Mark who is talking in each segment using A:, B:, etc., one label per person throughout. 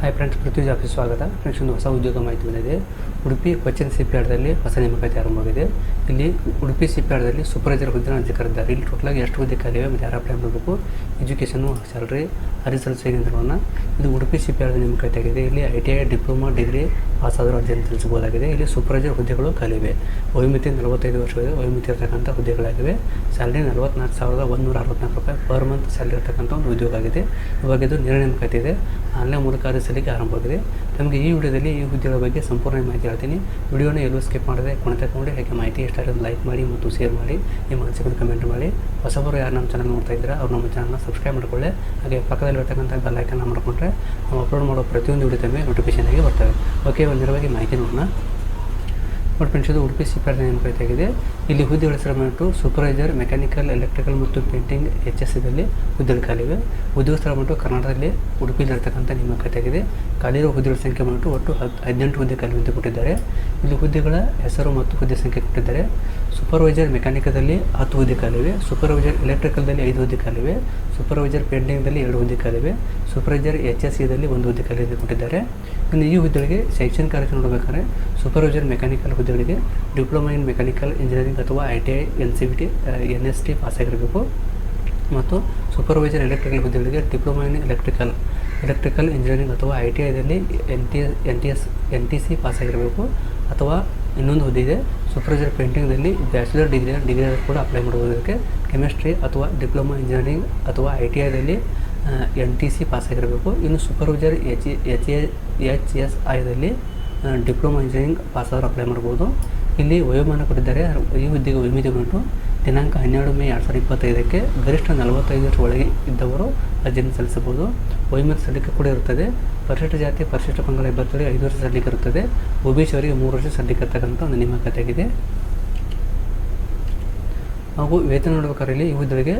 A: Hi friends Prithvi office ಸ್ವಾಗತ. Friends ಒಂದು ಹೊಸ ಉದ್ಯೋಗ ಮಾಹಿತಿ ಬಂದಿದೆ. ಉಡುಪಿ ಕೊಚ್ಚಿನ್ ಸಿಪಿಯಾರ್ಡ್ದಲ್ಲಿ ಹೊಸ ನೇಮಕಾತಿ ಆರಂಭವಾಗಿದೆ ಇಲ್ಲಿ ಉಡುಪಿ ಸಿಪಿಯಾರ್ಡ್ದಲ್ಲಿ ಸೂಪರ್ವೈಸರ್ ಹುದ್ದೆ ಅರ್ಜಿ ಕರೆದಿದ್ದಾರೆ ಇಲ್ಲಿ ಟೋಟಲಾಗಿ ಎಷ್ಟು ಹುದ್ದೆ ಖಾಲಿವೆ ಮತ್ತು ಯಾರು ಅಪ್ಲೈ ಮಾಡಬೇಕು? ಎಜುಕೇಷನು ಸ್ಯಾಲ್ರಿ ಸಲ್ಲಿಸೋದು ನೋಡೋಣ ಇದು ಉಡುಪಿ ಸಿಪಿಯಾರ್ಡ್ ನೇಮಕಾತಿ ಆಗಿದೆ. ಇಲ್ಲಿ I T I diploma degree pass ಆದರೂ ಅರ್ಜಿಯನ್ನು ಸಲ್ಲಿಸಬಹುದಾಗಿದೆ ಇಲ್ಲಿ ಸೂಪರ್ವೈಸರ್ ಹುದ್ದೆಗಳು ಖಾಲಿವೆ ವಯೋಮಿತಿ ನಲವತ್ತೈದು ವರ್ಷವಿದೆ ವಯೋಮಿತಿ ಇರತಕ್ಕಂಥ ಹುದ್ದೆಗಳಾಗಿವೆ. ಸ್ಯಾಲ್ರಿ ನಲವತ್ನಾಲ್ಕು ಸಾವಿರದ ಒಂದೂರ ಅರವತ್ನಾಲ್ಕು ರೂಪಾಯಿ ಪರ್ ಮಂತ್ ಸ್ಯಾಲ್ರಿ ಇರತಕ್ಕಂಥ ಒಂದು ಉದ್ಯೋಗ ಆಗಿದೆ. ಇವಾಗ ಇದು ನೇರ ನೇಮಕಾತಿ ಇದೆ. ಆನ್ಲೈನ್ ಮೂಲಕ ಅರ್ಜಿ ಸಲ್ಲಿಕೆ ಆರಂಭವಾಗಿದೆ ನಮಗೆ ಈ ವಿಡಿಯೋದಲ್ಲಿ ಈ ಹುದ್ದೆಗಳ ಬಗ್ಗೆ ಸಂಪೂರ್ಣ ಮಾಹಿತಿ ಹೇಳ್ತೀನಿ. ವಿಡಿಯೋನ ಎಲ್ಲೂ ಸ್ಕಿಪ್ ಮಾಡದೆ ಕೊನೆತಕೊಂಡು ಹಾಗೆ ಮಾಹಿತಿ ಇಷ್ಟ ಆಗೋದು ಲೈಕ್ ಮಾಡಿ ಮತ್ತು ಶೇರ್ ಮಾಡಿ, ನಿಮ್ಮ ಅನಿಸಿಕೊಂಡು ಕಮೆಂಟ್ ಮಾಡಿ. ಹೊಸಬರು ಯಾರು ನಮ್ಮ ಚಾನಲ್ ನೋಡ್ತಾ ಇದ್ದೀರಾ, ಅವ್ರು ನಮ್ಮ ಚಾನಲ್ನ ಸಬ್ಸ್ಕ್ರೈಬ್ ಮಾಡಿಕೊಳ್ಳಿ. ಹಾಗೆ ಪಕ್ಕದಲ್ಲಿರ್ತಕ್ಕಂಥ ಬೆಲ್ ಐಕನ್ನ ಮಾಡಿಕೊಂಡ್ರೆ, ನಾವು ಅಪ್ಲೋಡ್ ಮಾಡೋ ಪ್ರತಿಯೊಂದು ವಿಡಿಯೋ ತಮಗೆ ನೋಟಿಫಿಕೇಶನ್ ಆಗಿ ಬರ್ತವೆ. ಓಕೆ ಒಂದು ಮಾಹಿತಿ ನೋಡೋಣ. ಬಟ್ ಫ್ರೆಂಡ್ಸ್ ಇದು ಉಡುಪಿ ಸಿಪರ್ ನೇಮಕಾತಿ ಆಗಿದೆ. ಇಲ್ಲಿ ಹುದ್ದೆಗಳ ಬಂದ್ಬಿಟ್ಟು ಸೂಪರ್ವೈಸರ್ ಮೆಕ್ಯಾನಿಕಲ್ ಎಲೆಕ್ಟ್ರಿಕಲ್ ಮತ್ತು ಪೇಂಟಿಂಗ್ ಎಚ್ ಎಸ್ ಇದಲ್ಲಿ ಹುದ್ದೆಗಳು ಖಾಲಿವೆ ಉದ್ಯೋಗ ಸ್ಥಳ ಬಂದು ಕರ್ನಾಟಕದಲ್ಲಿ ಉಡುಪಿಯಲ್ಲಿ ಇರ್ತಕ್ಕಂಥ ನೇಮಕಾತಿ ಆಗಿದೆ. ಖಾಲಿರೋ ಹುದ್ದೆಗಳ ಸಂಖ್ಯೆ ಬಂದ್ಬಿಟ್ಟು ಒಟ್ಟು ಹದ್, ಹದಿನೆಂಟು ಹುದ್ದೆ ಖಾಲಿ ಕೊಟ್ಟಿದ್ದಾರೆ. ಇಲ್ಲಿ ಹುದ್ದೆಗಳ ಹೆಸರು ಮತ್ತು ಹುದ್ದೆ ಸಂಖ್ಯೆ ಕೊಟ್ಟಿದ್ದಾರೆ. ಸೂಪರ್ವೈಸರ್ ಮೆಕ್ಯಾನಿಕದಲ್ಲಿ ಹತ್ತು ಹುದ್ದೆ ಖಾಲಿವೆ ಸೂಪರ್ವೈಸರ್ ಎಲೆಕ್ಟ್ರಿಕಲ್ದಲ್ಲಿ ಐದು ಹುದ್ದೆ ಕಾಲಿವೆ ಸೂಪರ್ವೈಸರ್ ಪೇಂಟಿಂಗ್ದಲ್ಲಿ ಎರಡು ಹುದ್ದೆ ಖಾಲಿವೆ ಸೂಪರ್ವೈಸರ್ ಎಚ್ ಎಸ್ ಸಿದಲ್ಲಿ ಒಂದು ಹುದ್ದೆ ಅಂತ ಕೊಟ್ಟಿದ್ದಾರೆ. ಇನ್ನು ಈ ಹುದ್ದೆಗಳಿಗೆ ಶೈಕ್ಷಣಿಕ ಕಾರ್ಯಕ್ರಮ ನೋಡಬೇಕಾದ್ರೆ ಸೂಪರ್ವೈಸರ್ ಮೆಕ್ಯಾನಿಕಲ್ ಹುದ್ದೆಗಳಿಗೆ ಡಿಪ್ಲೊಮಾ ಇನ್ ಮೆಕ್ಯಾನಿಕಲ್ ಇಂಜಿನಿಯರಿಂಗ್ ಅಥವಾ I T I N C B T N S T pass ಆಗಿರಬೇಕು. ಮತ್ತು ಸೂಪರ್ವೈಸರ್ ಎಲೆಕ್ಟ್ರಿಕಲ್ ಹುದ್ದೆಗಳಿಗೆ diploma in electrical electrical engineering ಅಥವಾ I T ಐದಲ್ಲಿ N T N T S N T C pass ಆಗಿರಬೇಕು. ಅಥವಾ ಇನ್ನೊಂದು ಹುದ್ದೆ ಇದೆ ಸೂಪರ್ವೈಸರ್ ಪೇಂಟಿಂಗ್ದಲ್ಲಿ ಬ್ಯಾಚುಲರ್ ಡಿಗ್ರಿ ಡಿಗ್ರಿ ಕೂಡ ಅಪ್ಲೈ ಮಾಡುವುದಕ್ಕೆ ಕೆಮಿಸ್ಟ್ರಿ ಅಥವಾ ಡಿಪ್ಲೊಮಾ ಇಂಜಿನಿಯರಿಂಗ್ ಅಥವಾ ಐ ಟಿ ಐದಲ್ಲಿ ಎನ್ ಟಿ ಸಿ ಪಾಸ್ ಆಗಿರಬೇಕು. ಇನ್ನು supervisor H H A H S ಐದಲ್ಲಿ diploma engineering pass ಆದರೂ ಅಪ್ಲೈ ಮಾಡ್ಬೋದು. ಇಲ್ಲಿ ವಯೋಮಾನ ಕೊಟ್ಟಿದ್ದಾರೆ. ಈ ಹುದ್ದೆಗೆ ವಯೋಮಿತಿ ಉಂಟು ದಿನಾಂಕ ಹನ್ನೆರಡು ಮೇ ಎರಡು ಸಾವಿರದ ಇಪ್ಪತ್ತೈದಕ್ಕೆ ಗರಿಷ್ಠ ನಲವತ್ತೈದು ವರ್ಷ ಒಳಗೆ ಇದ್ದವರು ಅರ್ಜಿಯನ್ನು ಸಲ್ಲಿಸಬಹುದು. ವೈಮಾನಿಕ ಸಲ್ಲಿಕೆ ಕೂಡ ಇರುತ್ತದೆ ಪರಿಶಿಷ್ಟ ಜಾತಿ, ಪರಿಶಿಷ್ಟ ಪಂಗಡ ಇಬ್ಬರಿಗೆ ಐದು ವರ್ಷ ಸಲ್ಲಿಕೆ ಇರುತ್ತದೆ ಒ ಬಿ ಅವರಿಗೆ ಮೂರು ವರ್ಷ ಸಲ್ಲಿಕೆ ಇರ್ತಕ್ಕಂಥ ಒಂದು ನೇಮಕಾತಿಯಾಗಿದೆ ಹಾಗೂ ವೇತನ ನೋಡಬೇಕಾದ್ರೆ ಹುದ್ದೆಗೆ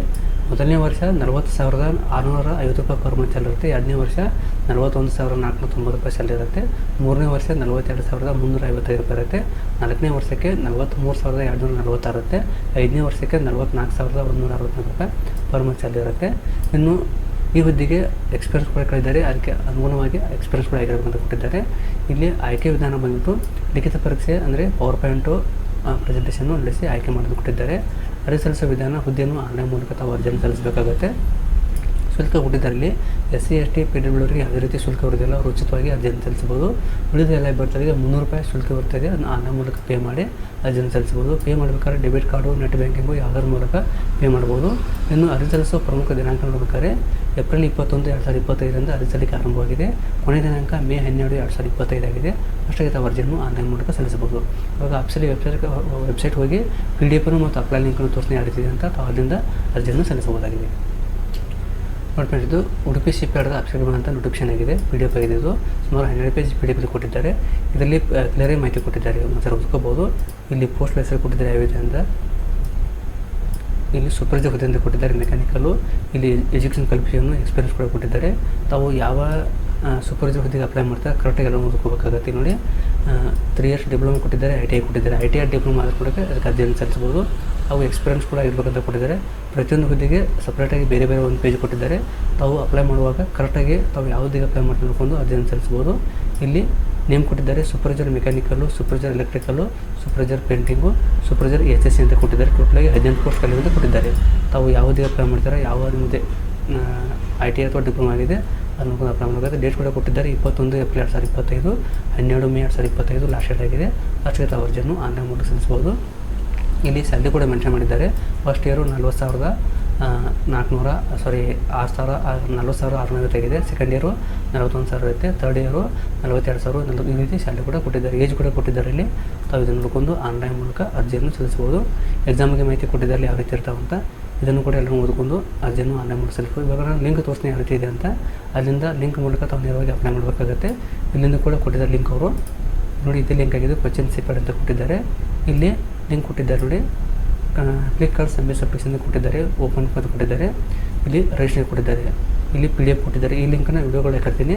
A: ಮೊದಲನೇ ವರ್ಷ ನಲವತ್ತು ಸಾವಿರದ ಆರುನೂರ ಐವತ್ತು ರೂಪಾಯಿ ಪರ್ ಮಂತ್ ಇರುತ್ತೆ ಎರಡನೇ ವರ್ಷ ನಲವತ್ತೊಂದು ಸಾವಿರದ ನಾಲ್ಕುನೂರ ತೊಂಬತ್ತು ರೂಪಾಯಿ ಸ್ಯಾಲರಿ ಇರುತ್ತೆ ಮೂರನೇ ವರ್ಷ ನಲವತ್ತೆರಡು ಸಾವಿರದ ಮುನ್ನೂರ ಐವತ್ತೈದು ರೂಪಾಯಿ ಇರುತ್ತೆ. ನಾಲ್ಕನೇ ವರ್ಷಕ್ಕೆ ನಲವತ್ತ್ಮೂರು ಸಾವಿರದ ಎರಡುನೂರ ನಲವತ್ತಾರು ಇರುತ್ತೆ. ಐದನೇ ವರ್ಷಕ್ಕೆ ನಲವತ್ತ್ನಾಲ್ಕು ಸಾವಿರದ ಒಂದುನೂರ ಅರವತ್ನಾಲ್ಕು ರೂಪಾಯಿ ಪರ್ ಮಂತ್ ಸ್ಯಾಲರಿ ಇರುತ್ತೆ ಇನ್ನು ಈ ಹುದ್ದೆಗೆ ಎಕ್ಸ್ಪೀರಿಯನ್ಸ್ ಕೂಡ ಕಳೆದಿದ್ದಾರೆ. ಅದಕ್ಕೆ ಅನುಗುಣವಾಗಿ ಎಕ್ಸ್ಪೀರಿಯನ್ಸ್ ಕೂಡ ಅಂತ ಕೊಟ್ಟಿದ್ದಾರೆ. ಇಲ್ಲಿ ಆಯ್ಕೆ ವಿಧಾನ ಬಂದ್ಬಿಟ್ಟು ಲಿಖಿತ ಪರೀಕ್ಷೆ ಅಂದರೆ ಪವರ್ ಪಾಯಿಂಟು ಪ್ರೆಸೆಂಟೇಷನ್ನು ನಡೆಸಿ ಆಯ್ಕೆ ಮಾಡೋದು ಕೊಟ್ಟಿದ್ದಾರೆ. ಅರ್ಜಿ ಸಲ್ಲಿಸೋ ವಿಧಾನ ಹುದ್ದೆಯನ್ನು ಆನ್ಲೈನ್ ಮೂಲಕ ತಾವು ಅರ್ಜಿಯನ್ನು ಸಲ್ಲಿಸಬೇಕಾಗುತ್ತೆ. ಶುಲ್ಕ ಕೊಟ್ಟಿದ್ದಾರೆ. ಇಲ್ಲಿ S C, S T, P W ಅವರಿಗೆ ಯಾವುದೇ ರೀತಿ ಶುಲ್ಕ ಬರುತ್ತಿಲ್ಲ ಅವರು ಉಚಿತವಾಗಿ ಅರ್ಜಿಯನ್ನು ಸಲ್ಲಿಸಬಹುದು ಉಳಿದ ಎಲ್ಲ ಬರ್ತದೆ ಮುನ್ನೂರು ರೂಪಾಯಿ ಶುಲ್ಕ ಬರ್ತದೆ ಅದನ್ನು ಆನ್ಲೈನ್ ಮೂಲಕ ಪೇ ಮಾಡಿ ಅರ್ಜಿಯನ್ನು ಸಲ್ಲಿಸಬಹುದು ಪೇ ಮಾಡಬೇಕಾದ್ರೆ ಡೆಬಿಟ್ ಕಾರ್ಡು, ನೆಟ್ ಬ್ಯಾಂಕಿಂಗು ಯಾವುದರ ಮೂಲಕ ಪೇ ಮಾಡ್ಬೋದು. ಇನ್ನು ಅರ್ಜಿ ಸಲ್ಲಿಸೋ ಪ್ರಮುಖ ದಿನಾಂಕ ನೋಡಬೇಕಾದ್ರೆ ಏಪ್ರಿಲ್ ಇಪ್ಪತ್ತೊಂದು, ಎರಡು ಸಾವಿರದ ಇಪ್ಪತ್ತೈದರಿಂದ ಅರ್ಜಿ ಸಲ್ಲಿಕೆ ಆರಂಭವಾಗಿದೆ. ಕೊನೆಯ ದಿನಾಂಕ ಮೇ ಹನ್ನೆರಡು, ಎರಡು ಸಾವಿರದ ಇಪ್ಪತ್ತೈದಾಗಿದೆ ಅಷ್ಟೇ ತಾವು ಅರ್ಜಿಯನ್ನು ಆನ್ಲೈನ್ ಮೂಲಕ ಸಲ್ಲಿಸಬಹುದು. ಇವಾಗ ಆಪ್ಸಲ್ಲಿ ವೆಬ್ಸೈಟ್ ವೆಬ್ಸೈಟ್ ಹೋಗಿ ಪಿ ಡಿ ಎಫನ್ನು ಮತ್ತು ಅಪ್ಲೈ ಲಿಂಕನ್ನು ತೋರಿಸಿ ಯಾರಿದೆ ಅಂತ ತಾವು ಅಲ್ಲಿಂದ ಅರ್ಜಿಯನ್ನು ಸಲ್ಲಿಸಬಹುದಾಗಿದೆ. ಇದು ಉಡುಪಿ ಸಿ ಪಿ ಆರ್ದ ಅಕ್ಷರಗಳು ಅಂತ ನೋಟಿಫಿಕೇಶನ್ ಆಗಿದೆ. ಪಿ ಡಿ ಎಫ್ ಆಗಿದೆ ಇದು ಸುಮಾರು ಹನ್ನೆರಡು ಪೇಜ್ ಪಿ ಡಿ ಎಫ್ ಕೊಟ್ಟಿದ್ದಾರೆ. ಇದರಲ್ಲಿ ಕ್ಲಿಯರೇ ಮಾಹಿತಿ ಕೊಟ್ಟಿದ್ದಾರೆ. ಮತ್ತೆ ಓದ್ಕೋಬೋದು ಇಲ್ಲಿ ಪೋಸ್ಟ್ ಹೆಸರು ಕೊಟ್ಟಿದ್ದಾರೆ ಯಾವಿದೆ ಅಂತ. ಇಲ್ಲಿ ಸೂಪರ್ವೈಸರ್ ಹುದ್ದೆ ಅಂತ ಕೊಟ್ಟಿದ್ದಾರೆ ಮೆಕ್ಯಾನಿಕಲ್ಲು ಇಲ್ಲಿ ಎಜುಕೇಷನ್ ಕ್ವಾಲಿಫಿಕೇಷನ್ ಎಕ್ಸ್ಪೀರಿಯನ್ಸ್ ಕೂಡ ಕೊಟ್ಟಿದ್ದಾರೆ. ತಾವು ಯಾವ ಸೂಪರ್ವೈಸರ್ ಹುದ್ದೆಗೆ ಅಪ್ಲೈ ಮಾಡ್ತಾ ಕರೆಕ್ಟಾಗಿ ಎಲ್ಲ ಓದ್ಕೋಬೇಕಾಗತ್ತೆ ನೋಡಿ. ತ್ರೀ ಇಯರ್ಸ್ ಡಿಪ್ಲೊಮಾ ಕೊಟ್ಟಿದ್ದಾರೆ ಐ ಟಿ ಐ ಕೊಟ್ಟಿದ್ದಾರೆ. ಐ ಟಿ ಐ ಡಿಪ್ಲೊಮಾ ಆದ ಕೂಡ ಅದಕ್ಕೆ ಅರ್ಜಿಯನ್ನು ಸಲ್ಲಿಸ್ಬೋದು. ಅವು ಎಕ್ಸ್ಪೀರಿಯನ್ಸ್ ಕೂಡ ಇರಬೇಕಂತ ಕೊಟ್ಟಿದ್ದಾರೆ. ಪ್ರತಿಯೊಂದು ಹುದ್ದೆಗೆ ಸಪ್ರೇಟಾಗಿ ಬೇರೆ ಬೇರೆ ಒಂದು ಪೇಜ್ ಕೊಟ್ಟಿದ್ದಾರೆ. ತಾವು ಅಪ್ಲೈ ಮಾಡುವಾಗ ಕರೆಕ್ಟಾಗಿ ತಾವು ಯಾವುದಿಗೆ ಅಪ್ಲೈ ಮಾಡಿ ನೋಡ್ಕೊಂಡು ಅರ್ಜಿಯನ್ನು ಸಲ್ಲಿಸ್ಬೋದು. ಇಲ್ಲಿ ನೇಮ್ ಕೊಟ್ಟಿದ್ದಾರೆ supervisor mechanical supervisor electrical supervisor painting supervisor S S C ಅಂತ ಕೊಟ್ಟಿದ್ದಾರೆ. ಟೋಟಲಾಗಿ ಹದಿನೆಂಟು ಪೋಸ್ಟ್ ಅಂತ ಕೊಟ್ಟಿದ್ದಾರೆ. ತಾವು ಯಾವುದೇ ಅಪ್ಲೈ ಮಾಡ್ತಾರೆ, ಯಾವ ನಿಮ್ಮದೇ ಐ ಟಿ ಅಥವಾ ಡಿಪ್ಲೊಮಾ ಆಗಿದೆ ಅಪ್ಲೈ ಮಾಡಬೇಕು ಡೇಟ್ ಕೂಡ ಕೊಟ್ಟಿದ್ದಾರೆ. ಇಪ್ಪತ್ತೊಂದು ಏಪ್ರಿಲ್ ಎರಡು ಸಾವಿರದ ಇಪ್ಪತ್ತೈದು, ಹನ್ನೆರಡು ಮೇ ಎರಡು ಸಾವಿರದ ಇಪ್ಪತ್ತೈದು ಲಾಸ್ಟ್ ಡೇಟ್ ಆಗಿದೆ. ಅಷ್ಟೇ ಅವರ್ಜನ್ನು ಆನ್ಲೈನ್ ಮೂಲಕ ಸಲ್ಲಿಸ್ಬೋದು ಇಲ್ಲಿ ಸ್ಯಾಲ್ರಿ ಕೂಡ ಮೆನ್ಷನ್ ಮಾಡಿದ್ದಾರೆ. ಫಸ್ಟ್ ಇಯರು ನಲ್ವತ್ತು ಸಾವಿರದ ನಾಲ್ಕುನೂರ ಸಾರಿ ಆರು ಸಾವಿರ ನಲ್ವತ್ತು ಸಾವಿರ ಆರುನೂರ ಆಗಿದೆ. ಸೆಕೆಂಡ್ ಇಯರು ನಲವತ್ತೊಂದು ಸಾವಿರ ಇರುತ್ತೆ ತರ್ಡ್ ಇಯರು ನಲವತ್ತೆರಡು ಸಾವಿರ ನಲ್ವತ್ತು, ಈ ರೀತಿ ಸ್ಯಾಲ್ರಿ ಕೂಡ ಕೊಟ್ಟಿದ್ದಾರೆ. ಏಜ್ ಕೂಡ ಕೊಟ್ಟಿದ್ದಾರೆ ಇಲ್ಲಿ. ತಾವು ಇದನ್ನು ನೋಡ್ಕೊಂಡು ಆನ್ಲೈನ್ ಮೂಲಕ ಅರ್ಜಿಯನ್ನು ಸಲ್ಲಿಸ್ಬೋದು. ಎಕ್ಸಾಮ್ಗೆ ಮಾಹಿತಿ ಕೊಟ್ಟಿದ್ದಾರೆ ಯಾವ ರೀತಿ ಇರ್ತಾವಂತ. ಇದನ್ನು ಕೂಡ ಎಲ್ಲರೂ ಓದ್ಕೊಂಡು ಅರ್ಜಿಯನ್ನು ಆನ್ಲೈನ್ ಸಲ್ಲಿಸ್ಬೋದು ಇವಾಗ ನಾನು ಲಿಂಕ್ ತೋರಿಸ್ತೀನಿ ಯಾವ ರೀತಿ ಇದೆ ಅಂತ. ಅಲ್ಲಿಂದ ಲಿಂಕ್ ಮೂಲಕ ತಾವು ನೇರವಾಗಿ ಅಪ್ಲೈ ಮಾಡಬೇಕಾಗುತ್ತೆ. ಇಲ್ಲಿಂದ ಕೂಡ ಕೊಟ್ಟಿದ್ದಾರೆ ಲಿಂಕ್ ಅವರು. ನೋಡಿ, ಇದೇ ಲಿಂಕ್ ಆಗಿದೆ ಕ್ವಶನ್ ಸಿಪೆಡ್ ಅಂತ ಕೊಟ್ಟಿದ್ದಾರೆ. ಇಲ್ಲಿ ಲಿಂಕ್ ಕೊಟ್ಟಿದ್ದಾರೆ ನೋಡಿ. ಕ್ಲಿಕ್ ಕಾರ್ಡ್ ಸಬ್ಮಿಟ್ ಅಂತ ಕೊಟ್ಟಿದ್ದಾರೆ ಓಪನ್ ಅಂತ ಕೊಟ್ಟಿದ್ದಾರೆ. ಇಲ್ಲಿ ರಿಜಿಸ್ಟರ್ ಕೊಟ್ಟಿದ್ದಾರೆ. ಇಲ್ಲಿ ಪಿ ಡಿ ಎಫ್ ಕೊಟ್ಟಿದ್ದಾರೆ. ಈ ಲಿಂಕನ್ನು ವೀಡಿಯೋಗಳು ಹಾಕಿರ್ತೀನಿ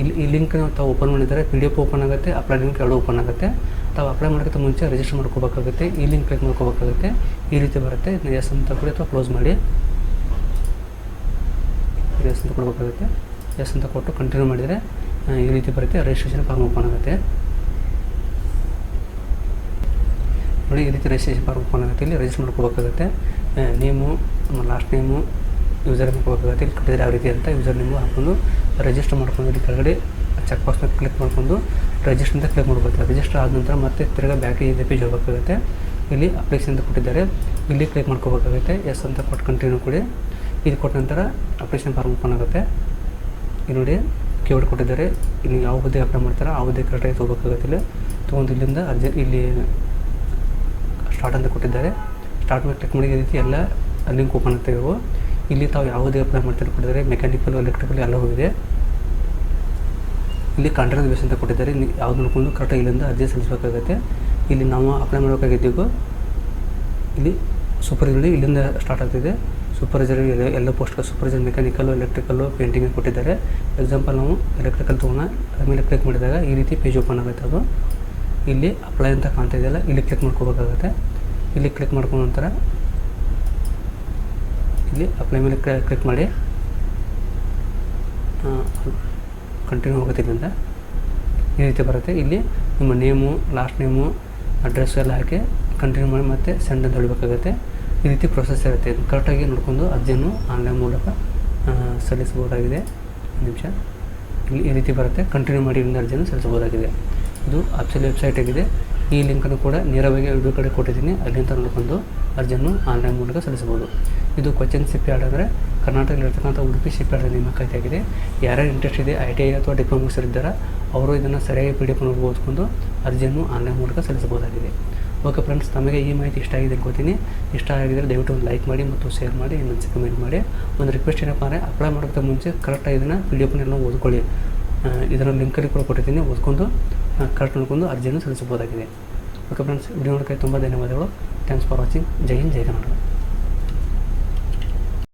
A: ಇಲ್ಲಿ ಈ ಲಿಂಕ್ನ ತಾವು ಓಪನ್ ಮಾಡಿದ್ದಾರೆ ಪಿ ಡಿ ಎಫ್ ಓಪನ್ ಆಗುತ್ತೆ ಅಪ್ಲೈ ಲಿಂಕ್ ಎರಡು ಓಪನ್ ಆಗುತ್ತೆ. ತಾವು ಅಪ್ಲೈ ಮಾಡೋಕ್ಕಿಂತ ಮುಂಚೆ ರಿಜಿಸ್ಟರ್ ಮಾಡ್ಕೋಬೇಕಾಗುತ್ತೆ, ಈ ಲಿಂಕ್ ಕ್ಲಿಕ್ ಮಾಡ್ಕೋಬೇಕಾಗುತ್ತೆ, ಈ ರೀತಿ ಬರುತ್ತೆ. ಎಸ್ ಅಂತ ಕೊಡಿ ಅಥವಾ ಕ್ಲೋಸ್ ಮಾಡಿ. ಎಸ್ ಅಂತ ಕೊಡಬೇಕಾಗುತ್ತೆ. ಎಸ್ ಅಂತ ಕೊಟ್ಟು ಕಂಟಿನ್ಯೂ ಮಾಡಿದರೆ ಈ ರೀತಿ ಬರುತ್ತೆ. ರಿಜಿಸ್ಟ್ರೇಷನ್ ಫಾರ್ಮ್ ಓಪನ್ ಆಗುತ್ತೆ. ನೋಡಿ, ಈ ರೀತಿ ರಿಜಿಸ್ಟ್ರೇಷನ್ ಫಾರ್ಮ್ ಓಪನ್ ಆಗುತ್ತೆ. ಇಲ್ಲಿ ರಿಜಿಸ್ಟರ್ ಮಾಡ್ಕೋಬೇಕಾಗುತ್ತೆ. Name last name user name ಇಲ್ಲಿ ಕಟ್ಟಿದ್ರೆ ಯಾವ ರೀತಿ ಅಂತ ಯೂಸರ್ ನೇಮು ಹಾಕ್ಕೊಂಡು ರಿಜಿಸ್ಟರ್ ಮಾಡ್ಕೊಂಡು ಇಲ್ಲಿ ಕೆಳಗಡೆ ಚೆಕ್ ಬಾಕ್ಸ್ನ ಕ್ಲಿಕ್ ಮಾಡ್ಕೊಂಡು ರಿಜಿಸ್ಟರ್ ಅಂತ ಕ್ಲಿಕ್ ಮಾಡ್ಬೋದು. ರಿಜಿಸ್ಟರ್ ಆದ ನಂತರ ಮತ್ತೆ ತಿರ್ಗಾ ಬ್ಯಾಕ್ ಇದೆ ಪೇಜ್ ಹೋಗಬೇಕಾಗುತ್ತೆ. ಇಲ್ಲಿ ಅಪ್ಲಿಕೇಶನ್ ಅಂತ ಕೊಟ್ಟಿದ್ದಾರೆ. ಇಲ್ಲಿ ಕ್ಲಿಕ್ ಮಾಡ್ಕೋಬೇಕಾಗುತ್ತೆ. ಎಸ್ ಅಂತ ಕೊಟ್ಟು ಕಂಟಿನ್ಯೂ ಕೊಡಿ. ಇದು ಕೊಟ್ಟ ನಂತರ ಅಪ್ಲಿಕೇಶನ್ ಫಾರ್ಮ್ ಓಪನ್ ಆಗುತ್ತೆ. ಇಲ್ಲಿ ನೋಡಿ ಕೀವರ್ಡ್ ಕೊಟ್ಟಿದ್ದಾರೆ. ಇಲ್ಲಿ ಯಾವ ಹುದ್ದೆ ಅಪ್ಲೈ ಮಾಡ್ತಾರೆ ಆ ಹುದ್ದೆ ಕರೆಕ್ಟಾಗಿ ತೊಗೋಬೇಕಾಗುತ್ತೆ ಇಲ್ಲಿ. ತೊಗೊಂಡು ಇಲ್ಲಿಂದ ಅರ್ಜೆ ಇಲ್ಲಿ ಸ್ಟಾರ್ಟ್ ಅಂತ ಕೊಟ್ಟಿದ್ದಾರೆ. ಸ್ಟಾರ್ಟ್ ಮೇಲೆ ಕ್ಲಿಕ್ ಮಾಡಿ ರೀತಿ ಎಲ್ಲ ಲಿಂಕ್ ಓಪನ್ ಆಗ್ತವೆ ಇವು ಇಲ್ಲಿ ತಾವು ಯಾವುದೇ ಅಪ್ಲೈ ಮಾಡ್ತಾರೆ ಕೊಟ್ಟಿದ್ದಾರೆ. ಮೆಕ್ಯಾನಿಕಲ್ ಎಲೆಕ್ಟ್ರಿಕಲ್ ಎಲ್ಲ ಹೋಗಿದೆ. ಇಲ್ಲಿ ಕಾಂಟ್ರಾಕ್ಟ್ ಬೇಸ್ ಅಂತ ಕೊಟ್ಟಿದ್ದಾರೆ. ಇಲ್ಲಿ ಯಾವ್ದು ನೋಡ್ಕೊಂಡು ಕರೆಕ್ಟಾಗಿ ಇಲ್ಲಿಂದ ಅರ್ಜಿ ಸಲ್ಲಿಸಬೇಕಾಗುತ್ತೆ. ಇಲ್ಲಿ ನಾವು ಅಪ್ಲೈ ಮಾಡಬೇಕಾಗಿದ್ದೀವಿ. ಇಲ್ಲಿ ಸೂಪರ್ವೈಸರ್ ಇಲ್ಲಿಂದ ಸ್ಟಾರ್ಟ್ ಆಗ್ತಿದೆ. ಸೂಪರ್ವೈಸರ್ ಎಲ್ಲ ಎಲ್ಲ post supervisor mechanical electrical painting ಕೊಟ್ಟಿದ್ದಾರೆ. ಎಕ್ಸಾಂಪಲ್ ನಾವು ಎಲೆಕ್ಟ್ರಿಕಲ್ ತೊಗೊಂಡ ಮೇಲೆ ಕ್ಲಿಕ್ ಮಾಡಿದಾಗ ಈ ರೀತಿ ಪೇಜ್ ಓಪನ್ ಆಗುತ್ತೆ ಅದು. ಇಲ್ಲಿ ಅಪ್ಲೈ ಅಂತ ಕಾಣ್ತಾ ಇದೆಯಲ್ಲ, ಇಲ್ಲಿ ಕ್ಲಿಕ್ ಮಾಡ್ಕೋಬೇಕಾಗುತ್ತೆ. ಇಲ್ಲಿ ಕ್ಲಿಕ್ ಮಾಡ್ಕೊಂಡ ನಂತರ ಇಲ್ಲಿ ಅಪ್ಲೈ ಮೇಲೆ ಕ್ಲಿಕ್ ಮಾಡಿ. ಕಂಟಿನ್ಯೂ ಇಲ್ಲಿಂದ ಈ ರೀತಿ ಬರುತ್ತೆ. ಇಲ್ಲಿ ನಿಮ್ಮ ನೇಮು ಲಾಸ್ಟ್ ನೇಮು ಅಡ್ರೆಸ್ ಎಲ್ಲ ಹಾಕಿ ಕಂಟಿನ್ಯೂ ಮಾಡಿ ಮತ್ತೆ ಸೆಂಡ್ ಅಂತ ಹೇಳಬೇಕಾಗುತ್ತೆ. ಈ ರೀತಿ ಪ್ರೊಸೆಸ್ ಇರುತ್ತೆ. ಇದು ಕರೆಕ್ಟಾಗಿ ನೋಡಿಕೊಂಡು ಅರ್ಜಿಯನ್ನು ಆನ್ಲೈನ್ ಮೂಲಕ ಸಲ್ಲಿಸಬಹುದಾಗಿದೆ. ನಿಮಿಷ. ಇಲ್ಲಿ ಈ ರೀತಿ ಬರುತ್ತೆ. ಕಂಟಿನ್ಯೂ ಮಾಡಿ ಇಲ್ಲಿಂದ ಅರ್ಜಿಯನ್ನು ಸಲ್ಲಿಸಬಹುದಾಗಿದೆ. ಇದು ಅಫ್ಸಲ್ ವೆಬ್ಸೈಟ್ ಆಗಿದೆ. ಈ ಲಿಂಕನ್ನು ಕೂಡ ನೇರವಾಗಿ ವಿಡಿಯೋ ಕಡೆ ಕೊಟ್ಟಿದ್ದೀನಿ. ಅಲ್ಲಿಂದ ನೋಡಿಕೊಂಡು ಅರ್ಜಿಯನ್ನು ಆನ್ಲೈನ್ ಮೂಲಕ ಸಲ್ಲಿಸಬಹುದು. ಇದು ಕ್ವಚನ್ ಸಿಪ್ಪಿ ಯಾರ್ಡ್ ಅಂದರೆ ಕರ್ನಾಟಕದಲ್ಲಿರ್ತಕ್ಕಂಥ ಉಡುಪಿ ಶಿಪ್ ಯಾರ್ಡ್ ನೇಮಕಾತಿ ಆಗಿದೆ ಯಾರ್ಯಾರು ಇಂಟ್ರೆಸ್ಟ್ ಇದೆ ಐ ಟಿ ಐ ಅಥವಾ ಡಿಪ್ಲೊಮಾ ಇದ್ದಾರೆ ಅವರು ಇದನ್ನು ಸರಿಯಾಗಿ ಪಿ ಡಿ ಎಫ್ ಓದ್ಕೊಂಡು ಅರ್ಜಿಯನ್ನು ಆನ್ಲೈನ್ ಮೂಲಕ ಸಲ್ಲಿಸಬಹುದಾಗಿದೆ. ಓಕೆ ಫ್ರೆಂಡ್ಸ್ ತಮಗೆ ಈ ಮಾಹಿತಿ ಇಷ್ಟ ಆಗಿದೆ ಅನ್ಕೋತೀನಿ ಇಷ್ಟ ಆಗಿದ್ದರೆ ದಯವಿಟ್ಟು ಒಂದು ಲೈಕ್ ಮಾಡಿ ಮತ್ತು ಶೇರ್ ಮಾಡಿ, ಇನ್ನೊಂದು ಕಮೆಂಟ್ ಮಾಡಿ. ಒಂದು ರಿಕ್ವೆಸ್ಟ್ ಏನಪ್ಪ ಅಂದರೆ ಅಪ್ಲೈ ಮಾಡೋಕ್ಕಿಂತ ಮುಂಚೆ ಕರೆಕ್ಟಾಗಿ ಇದನ್ನು ಪಿ ಡಿ ಎಫ್ನೆಲ್ಲ ಓದ್ಕೊಳ್ಳಿ. ಇದರ ಲಿಂಕಲ್ಲಿ ಕೂಡ ಕೊಟ್ಟಿದ್ದೀನಿ. ಓದ್ಕೊಂಡು ಕರೆಕ್ಟ್ ನೋಡ್ಕೊಂಡು ಅರ್ಜಿಯನ್ನು ಸಲ್ಲಿಸಬಹುದಾಗಿದೆ. ಓಕೆ ಫ್ರೆಂಡ್ಸ್ ವಿಡಿಯೋ ನೋಡೋಕ್ಕೆ ತುಂಬ ಧನ್ಯವಾದಗಳು. ಥ್ಯಾಂಕ್ಸ್ ಫಾರ್ ವಾಚಿಂಗ್ ಜೈ ಹಿಂದ್, ಜೈ ಕರ್ನಾಟಕ.